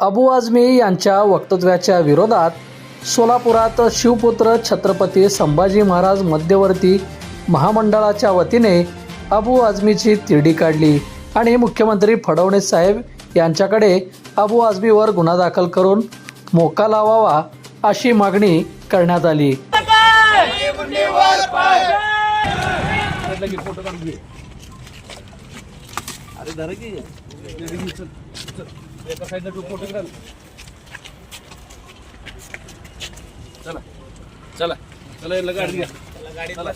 अबू आझमी यांच्या वक्तव्याच्या विरोधात सोलापुरात शिवपुत्र छत्रपती संभाजी महाराज मध्यवर्ती महामंडळाच्या वतीने अबू आझमीची तिरडी काढली आणि मुख्यमंत्री फडणवीस साहेब यांच्याकडे अबू आझमीवर गुन्हा दाखल करून मोका लावावा अशी मागणी करण्यात आली. चला. चला. चला याला गाडी घ्या. चला.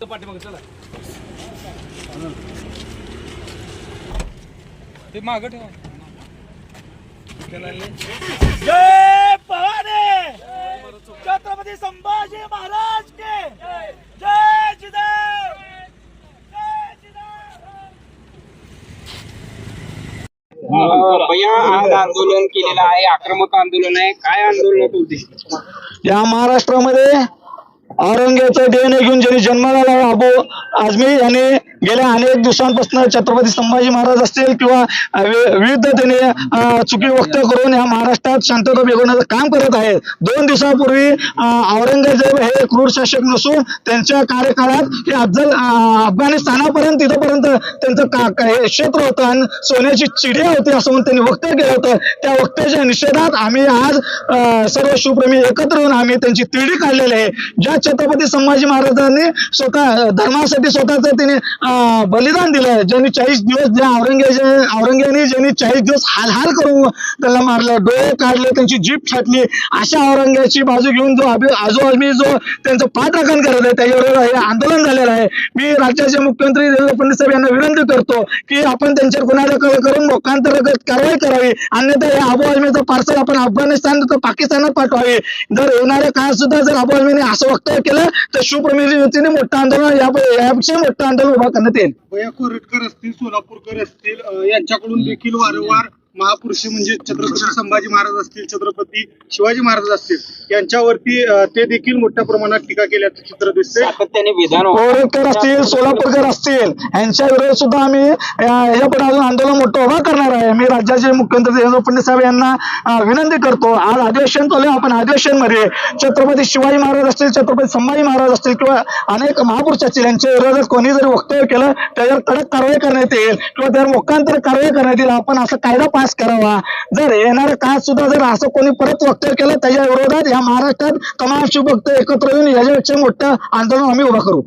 तो पाठीमागे चला. ते मागं ठेवा त्याला आणले. जय भवानी छत्रपती संभाजी महाराज के जय जिजाऊ जय जिजाऊ भैया आज आंदोलन केलेलं आहे आक्रमक आंदोलन आहे. काय आंदोलनात उद्दिष्ट या महाराष्ट्रामध्ये औरंगजेबाचं डीएनए घेऊन ज्यांनी जन्माला अबू आझमी यांनी गेल्या अनेक दिवसांपासून छत्रपती संभाजी महाराज असतील किंवा अ, विविध त्यांनी चुकी व्यक्त करून या महाराष्ट्रात शांतता बिघडवण्याचं काम करत आहेत. दोन दिवसापूर्वी औरंगजेब हे क्रूर शासक नसून त्यांच्या कार्यकाळात हे अफजल अफगाणिस्तानापर्यंत तिथपर्यंत त्यांचं हे क्षेत्र होतं आणि सोन्याची चिडिया होती असं म्हणून त्यांनी वक्तव्य केलं होतं. त्या वक्तव्याच्या निषेधात आम्ही आज सर्व शिवप्रेमी एकत्र येऊन आम्ही त्यांची तिरडी काढलेली आहे. ज्या छत्रपती संभाजी महाराजांनी स्वतः धर्मासाठी स्वतःच त्यांनी बलिदान दिलं ज्यांनी चाळीस दिवस ज्या औरंगजेब औरंगजेबाने ज्यांनी चाळीस दिवस हाल हाल करून त्याला मारलं डोळे काढले त्यांची जीप छाटली अशा औरंगजेबाची बाजू घेऊन जो अभि आजोबाजी जो त्यांचं पाठराखण करत आहे त्याच्याबरोबर हे आंदोलन झालं आहे मी राज्याचे मुख्यमंत्री देवेंद्र फडणवीस साहेब यांना विनंती करतो की आपण त्यांच्यावर गुन्हा करून लोकांतर्गत कारवाई करावी. अन्यथा हे अबू आजमीचं पार्सल आपण अफगाणिस्तान तर पाकिस्तानात पाठवावे. जर येणाऱ्या काळात सुद्धा जर अबू आजमीने असं वक्तव्य केलं तर शिवप्रमिती युतीने मोठं आंदोलन याविषयी मोठं आंदोलन उभा करण्यात येईल. असतील सोलापूरकर असतील यांच्याकडून देखील वारंवार महापुरुष म्हणजे छत्रपती संभाजी महाराज असतील छत्रपती शिवाजी महाराज असतील यांच्यावरती ते देखील मोठ्या प्रमाणात टीका केल्याचं चित्र सातत्याने विधान कोरटकर असतील सोलापूरकर असतील यांच्या विरोधात सुद्धा आम्ही यापुढे अजून आंदोलन मोठं उभा करणार आहे. मी राज्याचे मुख्यमंत्री देवेंद्र फडणवीस साहेब यांना विनंती करतो. आज अधिवेशन चालू आपण अधिवेशनमध्ये छत्रपती शिवाजी महाराज असतील छत्रपती संभाजी महाराज असतील किंवा अनेक महापुरुष असतील यांच्या विरोधात कोणी जरी वक्तव्य केलं त्याच्यावर कडक कारवाई करण्यात येईल किंवा त्यावर मोकांतर कारवाई करण्यात येईल. आपण असा कायदा नाश करावा. जर येणार काळ सुद्धा जर असं कोणी परत वक्तव्य केलं त्याच्या विरोधात या महाराष्ट्रात तमाम शिवभक्त एकत्र येऊन याच्यापेक्षा मोठं आंदोलन आम्ही उभा करू.